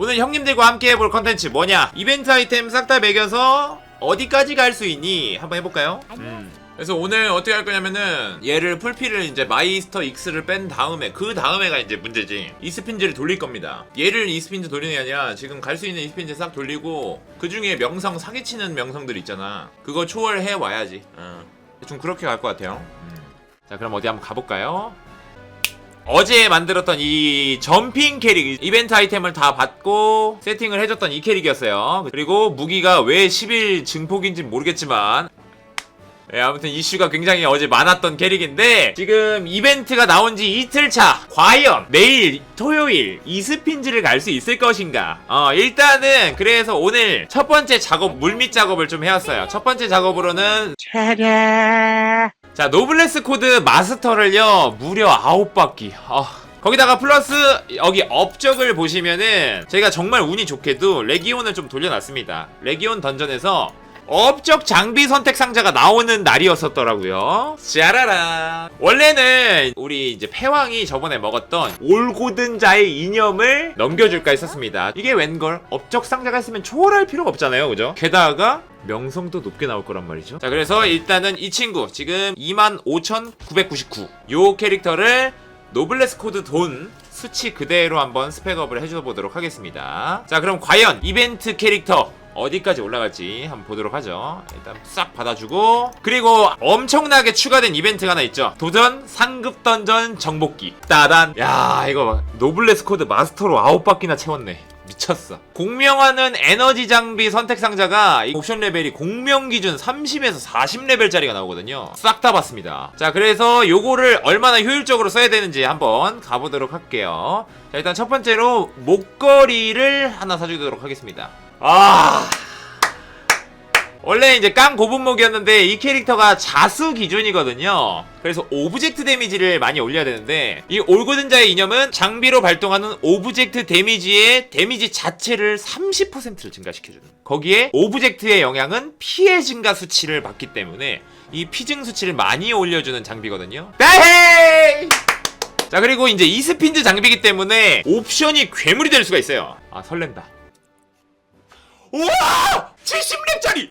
오늘 형님들과 함께 해볼 컨텐츠 뭐냐 이벤트 아이템 싹 다 매겨서 어디까지 갈 수 있니 한번 해볼까요? 음. 그래서 오늘 어떻게 할 거냐면은 얘를 풀피를 이제 마이스터 X를 뺀 다음에 그 다음에가 이제 문제지 이스핀즈를 돌릴 겁니다 얘를 이스핀즈 돌리는 게 아니라 지금 갈 수 있는 이스핀즈 싹 돌리고 그 중에 명성 사기치는 명성들 있잖아 그거 초월해 와야지 어. 좀 그렇게 갈 것 같아요 음. 자 그럼 어디 한번 가볼까요? 어제 만들었던 이 점핑 캐릭 이벤트 아이템을 다 받고 세팅을 해줬던 이 캐릭이었어요. 그리고 무기가 왜 10일 증폭인지 모르겠지만 예, 아무튼 이슈가 굉장히 어제 많았던 캐릭인데 지금 이벤트가 나온 지 이틀 차. 과연 내일 토요일 이스핀즈를 갈 수 있을 것인가? 어 일단은 그래서 오늘 첫 번째 작업 물밑 작업을 좀 해왔어요. 첫 번째 작업으로는 자 노블레스 코드 마스터를요 무려 9바퀴. 아, 거기다가 플러스 여기 업적을 보시면은 제가 정말 운이 좋게도 레기온을 좀 돌려놨습니다. 레기온 던전에서 업적 장비 선택 상자가 나오는 날이었었더라고요. 짜라라. 원래는 우리 이제 패왕이 저번에 먹었던 올고든 자의 이념을 넘겨줄까 했었습니다. 이게 웬걸? 업적 상자가 있으면 초월할 필요가 없잖아요. 그죠? 게다가 명성도 높게 나올 거란 말이죠. 자, 그래서 일단은 이 친구 지금 25,999. 요 캐릭터를 노블레스 코드 돈 수치 그대로 한번 스펙업을 해줘 보도록 하겠습니다. 자, 그럼 과연 이벤트 캐릭터 어디까지 올라갈지 한번 보도록 하죠. 일단 싹 받아주고 그리고 엄청나게 추가된 이벤트가 하나 있죠. 도전 상급 던전 정복기. 따단. 야 이거 봐. 노블레스 코드 마스터로 아홉 바퀴나 채웠네. 미쳤어. 공명하는 에너지 장비 선택 상자가 이 옵션 레벨이 공명 기준 30에서 40레벨짜리가 나오거든요. 싹 다 봤습니다. 자, 그래서 요거를 얼마나 효율적으로 써야 되는지 한번 가보도록 할게요. 자, 일단 첫 번째로 목걸이를 하나 사주도록 하겠습니다. 아. 원래 이제 깡 고분목이었는데 이 캐릭터가 자수 기준이거든요. 그래서 오브젝트 데미지를 많이 올려야 되는데 이 올고든자의 이념은 장비로 발동하는 오브젝트 데미지의 데미지 자체를 30%를 증가시켜주는. 거기에 오브젝트의 영향은 피해 증가 수치를 받기 때문에 이 피증 수치를 많이 올려주는 장비거든요. 따헤이! 자 그리고 이제 이스핀즈 장비이기 때문에 옵션이 괴물이 될 수가 있어요. 아 설렌다. 우와! 70렙짜리!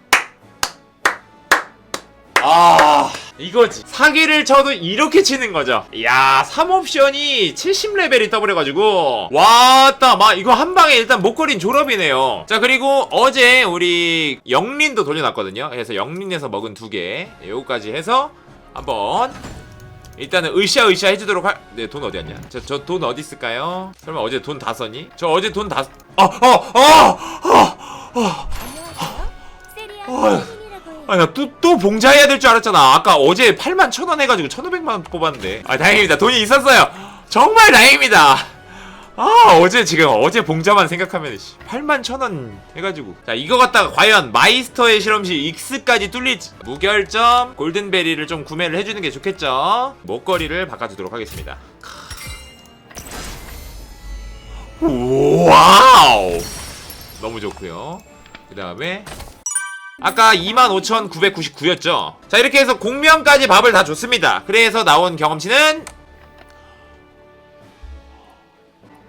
아 이거지 사기를 쳐도 이렇게 치는 거죠 이야 3옵션이 70레벨이 떠버려가지고 왔다 막 이거 한 방에 일단 목걸이는 졸업이네요 자 그리고 어제 우리 영린도 돌려놨거든요 그래서 영린에서 먹은 두개 요거까지 해서 한번 일단은 으쌰으쌰 해주도록 할... 네, 돈 어디 갔냐? 저, 저 돈 어디 있을까요? 설마 어제 돈 다 썼니? 저 어제 돈 다... 아, 아, 아, 아, 아. 아, 나 또, 또 봉자해야 될 줄 알았잖아. 아까 어제 8만 1 0 0 0원 해가지고 1,500만 원 뽑았는데. 아, 다행입니다. 돈이 있었어요. 정말 다행입니다. 아, 어제 지금, 어제 봉자만 생각하면, 씨, 8만 1 0 0 0원 해가지고. 자, 이거 갖다가 과연 마이스터의 실험실 X까지 뚫릴지. 무결점, 골든베리를 좀 구매를 해주는 게 좋겠죠. 목걸이를 바꿔주도록 하겠습니다. 와우! 너무 좋고요. 그 다음에 아까 25,999였죠. 자, 이렇게 해서 공명까지 밥을 다 줬습니다. 그래서 나온 경험치는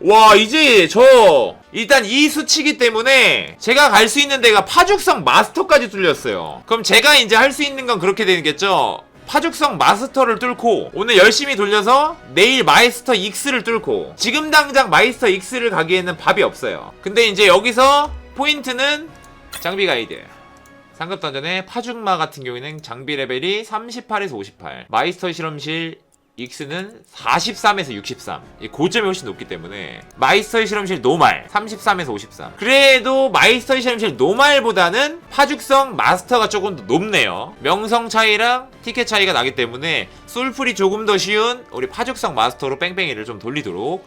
와, 이제 저 일단 이 수치기 때문에 제가 갈 수 있는 데가 파죽성 마스터까지 뚫렸어요. 그럼 제가 이제 할 수 있는 건 그렇게 되겠죠. 파죽성 마스터를 뚫고 오늘 열심히 돌려서 내일 마이스터 X를 뚫고 지금 당장 마이스터 X를 가기에는 밥이 없어요. 근데 이제 여기서 포인트는 장비 가이드. 상급 던전의 파죽마 같은 경우에는 장비 레벨이 38에서 58 마이스터 실험실 X는 43에서 63이 고점이 훨씬 높기 때문에 마이스터 실험실 노말 33에서 53 그래도 마이스터 실험실 노말보다는 파죽성 마스터가 조금 더 높네요. 명성 차이랑 티켓 차이가 나기 때문에 솔풀이 조금 더 쉬운 우리 파죽성 마스터로 뺑뺑이를 좀 돌리도록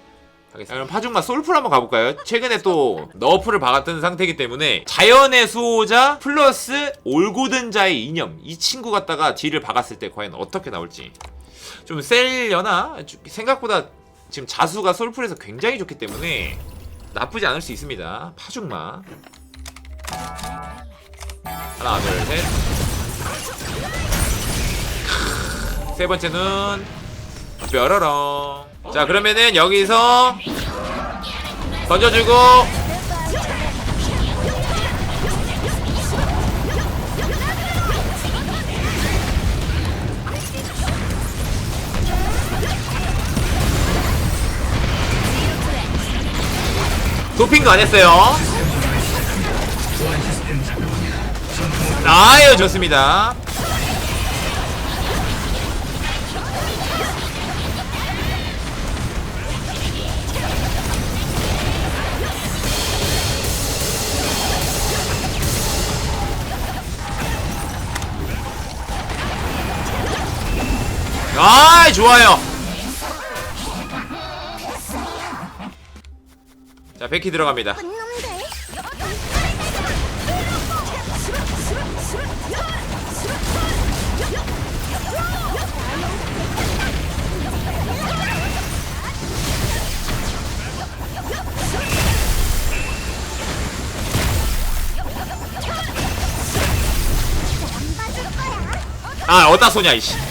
하겠습니다. 그럼 파죽마 솔풀 한번 가볼까요? 최근에 또 너프를 박았던 상태이기 때문에 자연의 수호자 플러스 올고든자의 이념. 이 친구 갖다가 딜을 박았을 때 과연 어떻게 나올지 좀 셀려나? 생각보다 지금 자수가 솔풀에서 굉장히 좋기 때문에 나쁘지 않을 수 있습니다. 파죽마. 하나 둘셋. 세 번째는 뾰로롱. 자 그러면은 여기서 던져주고 핑크 안 했어요. 아유, 좋습니다. 아 좋아요 백키 들어갑니다. 아 어디다 쏘냐 이씨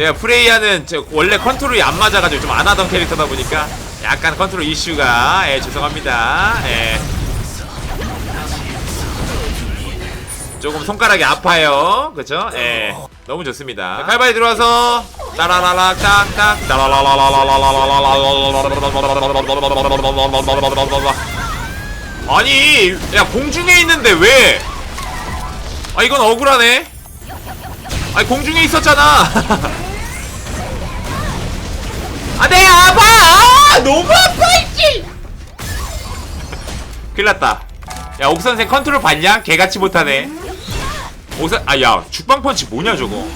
제가 프레이야는 원래 컨트롤이 안 맞아가지고 좀 안 하던 캐릭터다 보니까 약간 컨트롤 이슈가 예 죄송합니다 예 조금 손가락이 아파요 그쵸? 예 너무 좋습니다 칼바이 들어와서 따라라락 딱딱 아니 야 공중에 있는데 왜 아 이건 억울하네 아니 공중에 있었잖아 아내 아파 아, 너무 아파 이씨! 큰일났다. 야 옥선생 컨트롤 봤냐? 개같이 못하네. 옥선 아야 죽방 펀치 뭐냐 저거?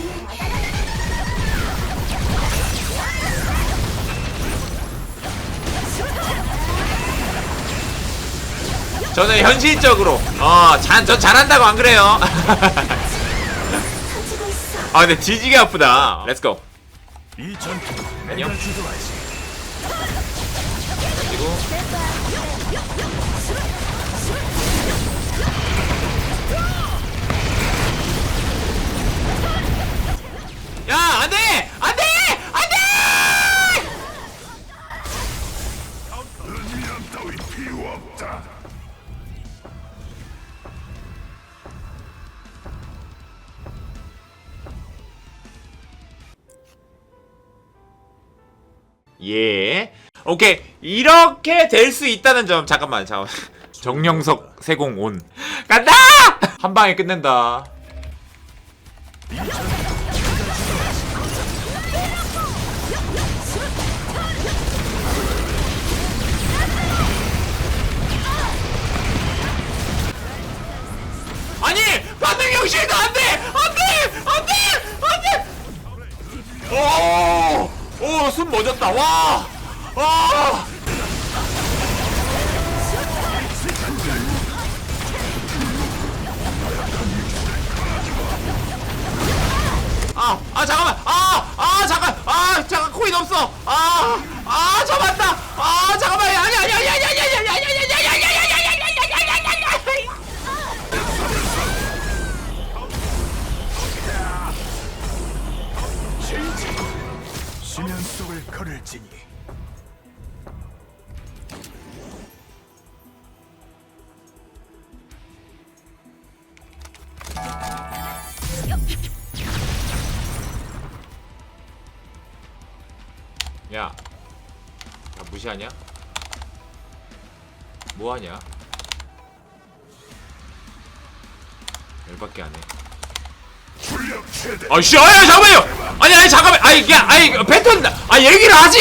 저는 현실적으로 어저 잘한다고 안 그래요. 아 근데 뒤지게 아프다. 렛츠고 이 전투 안녕. 그리고 야 안돼! 안돼! 안돼! 필요 예. 오케이. 이렇게 될 수 있다는 점. 잠깐만. 잠깐만. 정영석 세공 온. 간다! 한 방에 끝낸다. 아니! 반응 형실도 안 돼! 안 돼! 안 돼! 안 돼! 오 오 숨 멎었다 와 아! 아, 아 잠깐만, 아, 아 잠깐, 아 잠깐 코인 없어, 아, 아 잡았다, 아 잠깐만, 아니 아니 아니 아니 아니 아니 아니 아니 아니 아니 아니 걸을지니 야, 야 무시하냐? 뭐하냐? 열받게 하네. 아씨 아야 잠깐만요. 아니 아니 잠깐만. 아이 야 아이 패턴 아 얘기를 하지.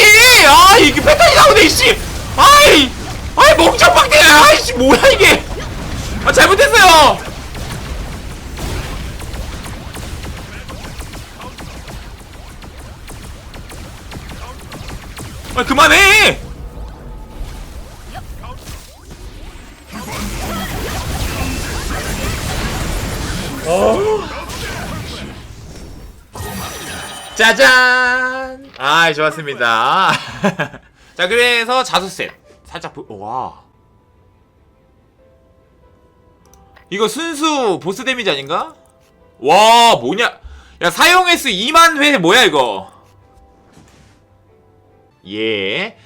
아 이게 패턴이 나오네 이씨. 아이 아이 멍청박대. 아이씨 뭐야 이게. 아 잘못했어요. 아 그만해. 어. 짜잔! 아, 좋았습니다. 자, 그래서 자수셋. 살짝 보, 와. 이거 순수 보스 데미지 아닌가? 와, 뭐냐? 야, 사용 횟수 2만 회 뭐야, 이거? 예.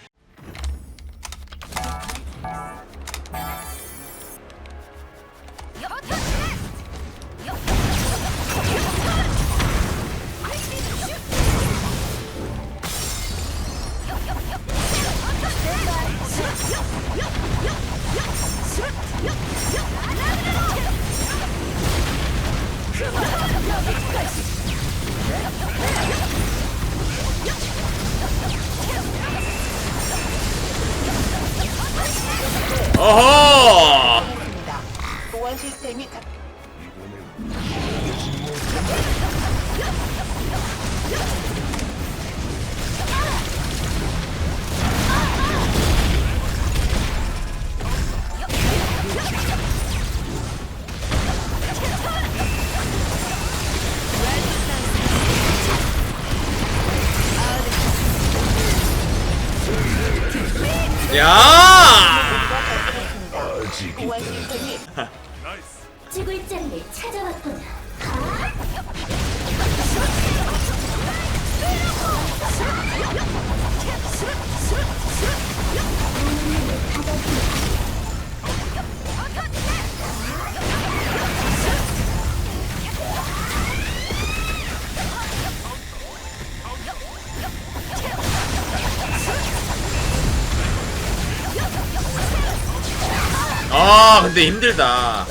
근데 힘들다.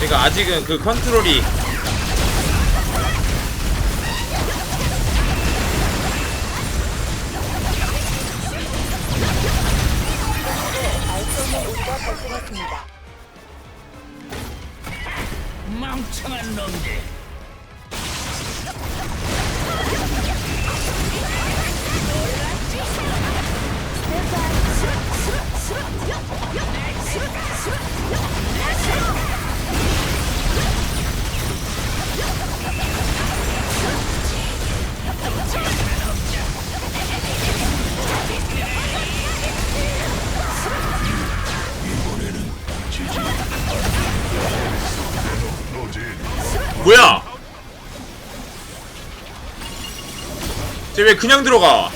제가 아직은 그 컨트롤이 쟤 왜 그냥 들어가?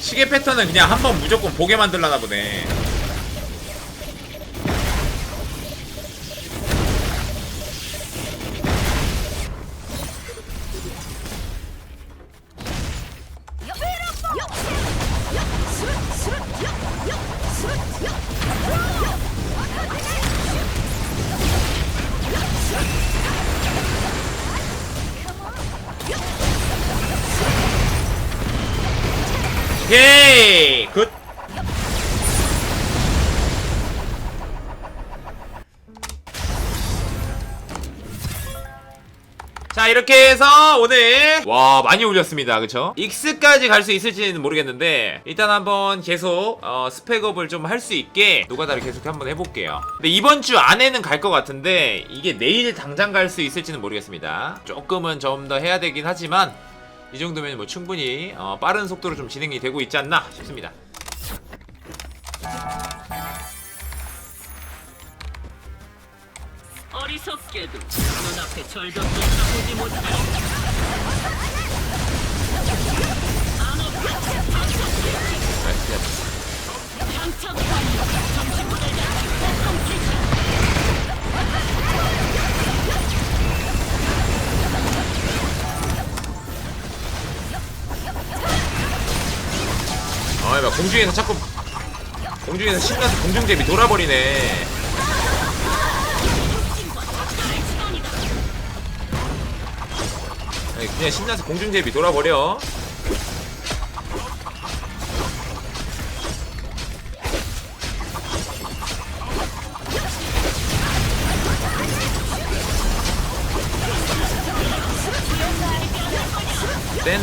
시계 패턴은 그냥 한 번 무조건 보게 만들라나 보네. 오케이. 굿. 자 이렇게 해서 오늘 와 많이 올렸습니다. 그쵸? 익스까지 갈 수 있을지는 모르겠는데 일단 한번 계속 어, 스펙업을 좀 할 수 있게 노가다를 계속 한번 해볼게요. 근데 이번 주 안에는 갈 것 같은데 이게 내일 당장 갈 수 있을지는 모르겠습니다. 조금은 좀 더 해야 되긴 하지만 이 정도면 뭐 충분히 어, 빠른 속도로 좀 진행이 되고 있지 않나 싶습니다. 어리석게도 눈앞에 절벽도 보지 못하고 아, 막 공중에서 자꾸 공중에서 신나서 공중제비 돌아버리네. 그냥 신나서 공중제비 돌아버려.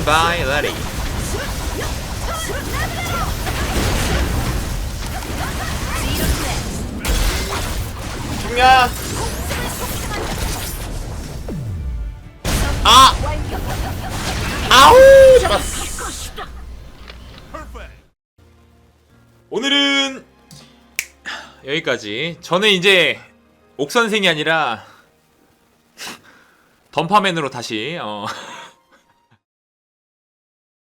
바이 레 중요한 아. 아우 잡았어. 오늘은 여기까지. 저는 이제 옥선생이 아니라 던파맨으로 다시 어